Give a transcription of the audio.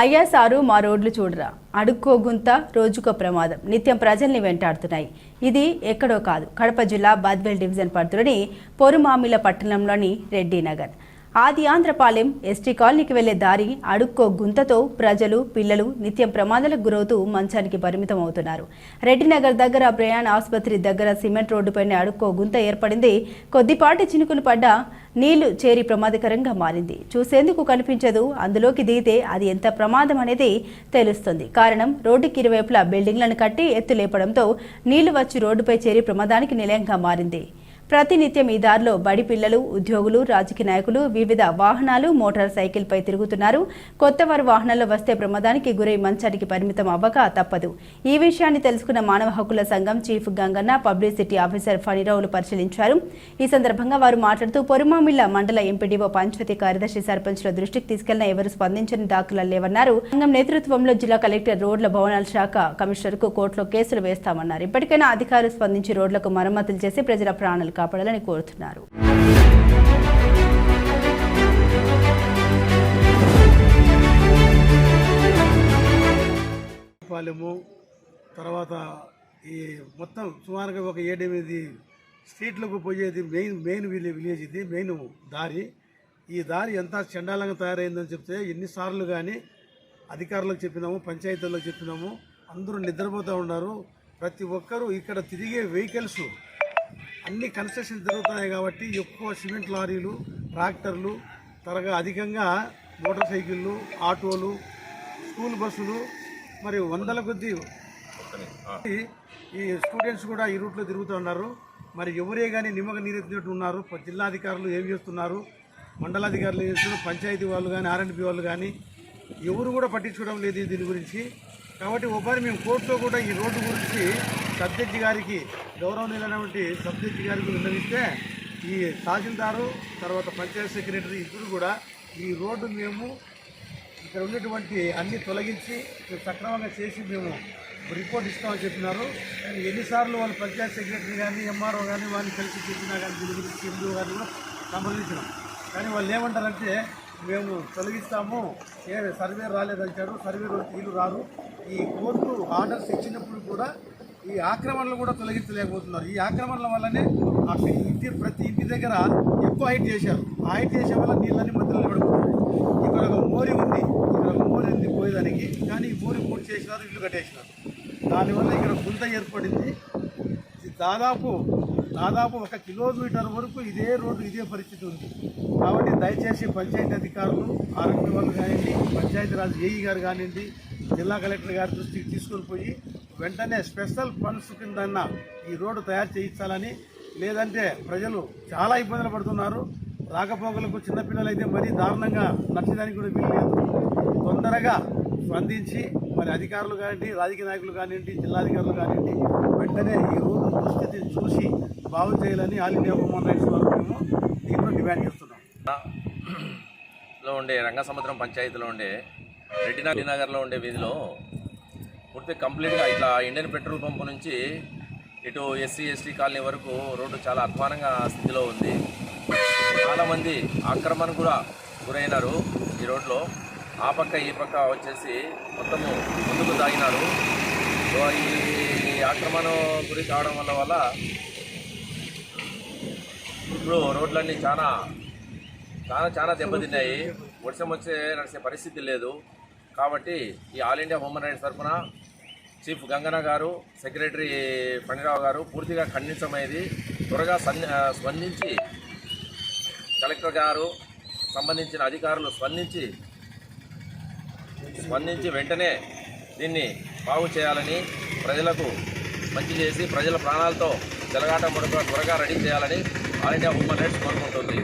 అయ్యా సారు మా రోడ్లు చూడరా. అడుక్కో గుంత రోజుకో ప్రమాదం. నిత్యం ప్రజల్ని వెంటాడుతున్నాయి. ఇది ఎక్కడో కాదు. కడప జిల్లా బాద్వేల్ డివిజన్ పరిధిలోని పొరుమామిల పట్టణంలోని రెడ్డి నగర్. ఆది ఆంధ్రపాలెం ఎస్టీ కాలనీకి వెళ్ళే దారి అడుక్కో గుంతతో ప్రజలు పిల్లలు నిత్యం ప్రమాదాలకు గురవుతూ మంచానికి పరిమితం అవుతున్నారు రెడ్డినగర్ దగ్గర ప్రయాణ ఆసుపత్రి దగ్గర సిమెంట్ రోడ్డుపైన అడుక్కో గుంత ఏర్పడింది. కొద్దిపాటి చినుకులు పడ్డ నీళ్ళు చేరి ప్రమాదకరంగా మారింది. చూసేందుకు కనిపించదు అందులోకి దిగితే అది ఎంత ప్రమాదం అనేది తెలుస్తుంది. కారణం రోడ్డుకి ఇరువైపులా బిల్డింగ్లను కట్టి ఎత్తు లేపడంతో నీళ్ళు వచ్చి రోడ్డుపై చేరి ప్రమాదానికి నిలయంగా మారింది. ప్రతినిత్యం ఈ దారిలో బడి పిల్లలు ఉద్యోగులు రాజకీయ నాయకులు వివిధ వాహనాలు మోటార్ సైకిల్పై తిరుగుతున్నారు. కొత్త వారు వాహనాల్లో వస్తే ప్రమాదానికి గురై మంచానికి పరిమితం అవ్వక తప్పదు. ఈ విషయాన్ని తెలుసుకున్న మానవ హక్కుల సంఘం చీఫ్ గంగన్న పబ్లిసిటీ ఆఫీసర్ ఫణిరావులు పరిశీలించారు. ఈ సందర్భంగా వారు మాట్లాడుతూ పొరుమామిళ్ళ మండల ఎంపీడీఓ పంచాయతీ కార్యదర్శి సర్పంచ్ల దృష్టికి తీసుకెళ్ళిన ఎవరు స్పందించని దాఖలు లేవన్నారు. సంఘం నేతృత్వంలో జిల్లా కలెక్టర్ రోడ్ల భవనాల శాఖ కమిషనర్కు కోర్టులో కేసులు వేస్తామన్నారు. ఇప్పటికైనా అధికారులు స్పందించి రోడ్లకు మరమ్మతులు చేసి ప్రజల ప్రాణాలు కాపాడాలని కోరుతున్నారు. పాలెము తర్వాత ఈ మొత్తం సుమారుగా ఒక ఏడెనిమిది స్ట్రీట్లకు పోయేది మెయిన్ మెయిన్ విలేజ్ ఇది మెయిన్ దారి. ఈ దారి ఎంత చండాలంగా తయారైందని చెప్తే ఎన్నిసార్లు కానీ అధికారులకు చెప్పినాము పంచాయతీలకు చెప్పినాము అందరూ నిద్రపోతూ ఉన్నారు. ప్రతి ఒక్కరూ ఇక్కడ తిరిగే వెహికల్స్ అన్ని కన్స్ట్రక్షన్ జరుగుతున్నాయి కాబట్టి ఎక్కువ సిమెంట్ లారీలు ట్రాక్టర్లు త్వరగా అధికంగా మోటార్ సైకిళ్ళు ఆటోలు స్కూల్ బస్సులు మరి వందల కొద్ది ఈ- స్టూడెంట్స్ కూడా ఈ రూట్లో తిరుగుతున్నారు మరి ఎవరే కానీ నిమ్మక నీరెత్తినట్టు ఉన్నారు. జిల్లాధికారులు ఏం చేస్తున్నారు? మండలాధికారులు ఏం చేస్తున్నారు? పంచాయతీ వాళ్ళు కానీ ఆర్ఎండ్పి వాళ్ళు కానీ ఎవరు కూడా పట్టించుకోవడం లేదు దీని గురించి. కాబట్టి ఒకసారి మేము కోర్టులో కూడా ఈ రోడ్డు గురించి సబ్జెక్ట్ గారికి గౌరవనీయులైనటువంటి సబ్జెక్ట్ గారికి విన్నవిస్తే ఈ తహసీల్దారు తర్వాత పంచాయత్ సెక్రటరీ ఇద్దరు కూడా ఈ రోడ్డు మేము ఇక్కడ ఉన్నటువంటి అన్ని తొలగించి సక్రమంగా చేసి మేము రిపోర్ట్ ఇస్తామని చెప్పినారు. కానీ ఎన్నిసార్లు వాళ్ళు పంచాయత్ సెక్రటరీ కానీ ఎంఆర్ఓ కానీ వాళ్ళని కలిసి చెప్పినా కానీ దీని గురించి ఎందు గారిని కూడా సంప్రదించినాం కానీ వాళ్ళు ఏమంటారంటే మేము తొలగిస్తాము ఏ సర్వే రాలేదంటారు సర్వే వీళ్ళు రారు. ఈ కోర్టు ఆర్డర్స్ ఇచ్చినప్పుడు కూడా ఈ ఆక్రమణలు కూడా తొలగించలేకపోతున్నారు. ఈ ఆక్రమణల వల్లనే అక్కడ ఇంటి ప్రతి ఇంటి దగ్గర ఎక్కువ హైట్ చేశారు. ఆ హైట్ చేసే వల్ల నీళ్ళని మధ్యలో నిలబడిపోతాయి ఇక్కడ ఒక మోరి ఉంది. ఇక్కడ ఒక మోరి ఉంది పోయేదానికి. కానీ ఈ మోరి పూర్తి చేసినారు ఇల్లు కట్టేసినారు. దానివల్ల ఇక్కడ గుంత ఏర్పడింది. దాదాపు దాదాపు ఒక కిలోమీటర్ వరకు ఇదే రోడ్డు ఇదే పరిస్థితి ఉంది. కాబట్టి దయచేసి పంచాయతీ అధికారులు ఆరోగ్య వాళ్ళు కానివ్వండి పంచాయతీరాజ్ ఏఈ గారు కానివ్వండి జిల్లా కలెక్టర్ గారి దృష్టికి తీసుకొని పోయి వెంటనే స్పెషల్ ఫండ్స్ కిందన్న ఈ రోడ్డు తయారు చేయించాలని లేదంటే ప్రజలు చాలా ఇబ్బందులు పడుతున్నారు. రాకపోకలకు చిన్నపిల్లలు అయితే మరీ దారుణంగా నచ్చడానికి కూడా వీల్లేదు. తొందరగా స్పందించి మరి అధికారులు కానివ్వండి రాజకీయ నాయకులు కానివ్వండి జిల్లాధికారులు కానివ్వండి వెంటనే ఈ రోడ్డు దుస్థితిని చూసి బాగు చేయాలని ఆల్ ఇండియా హ్యూమన్ రైట్స్ వారు మేము దీంట్లో డిమాండ్ చేస్తున్నాం. లో ఉండే రంగసముద్రం పంచాయతీలో ఉండే రెడ్డినగర్ నగర్లో ఉండే వీధిలో పూర్తి కంప్లీట్గా ఇట్లా ఇండియన్ పెట్రోల్ పంప్ నుంచి ఇటు ఎస్సీ ఎస్టీ కాలనీ వరకు రోడ్డు చాలా అధ్వానంగా స్థితిలో ఉంది. చాలామంది ఆక్రమణ కూడా గురైనారు ఈ రోడ్లో. ఆ పక్క ఈ పక్క వచ్చేసి మొత్తము ముందుకు దాగినారు. సో ఈ ఆక్రమణ గురి కావడం వల్ల వల్ల ఇప్పుడు రోడ్లన్నీ చాలా చాలా చాలా దెబ్బతిన్నాయి. వర్షం వచ్చే నడిచే పరిస్థితి లేదు. కాబట్టి ఈ ఆల్ ఇండియా హ్యూమన్ రైట్స్ తరఫున చీఫ్ గంగన్న గారు సెక్రటరీ ఫణిరావు గారు పూర్తిగా ఖండించమైంది. త్వరగా సన్ స్పందించి కలెక్టర్ గారు సంబంధించిన అధికారులు స్పందించి స్పందించి వెంటనే దీన్ని బాగు చేయాలని ప్రజలకు మంచి చేసి ప్రజల ప్రాణాలతో జలగాట త్వరగా రెడీ చేయాలని ఆల్ ఇండియా హ్యూమన్ రైట్స్ కోరుకుంటుంది.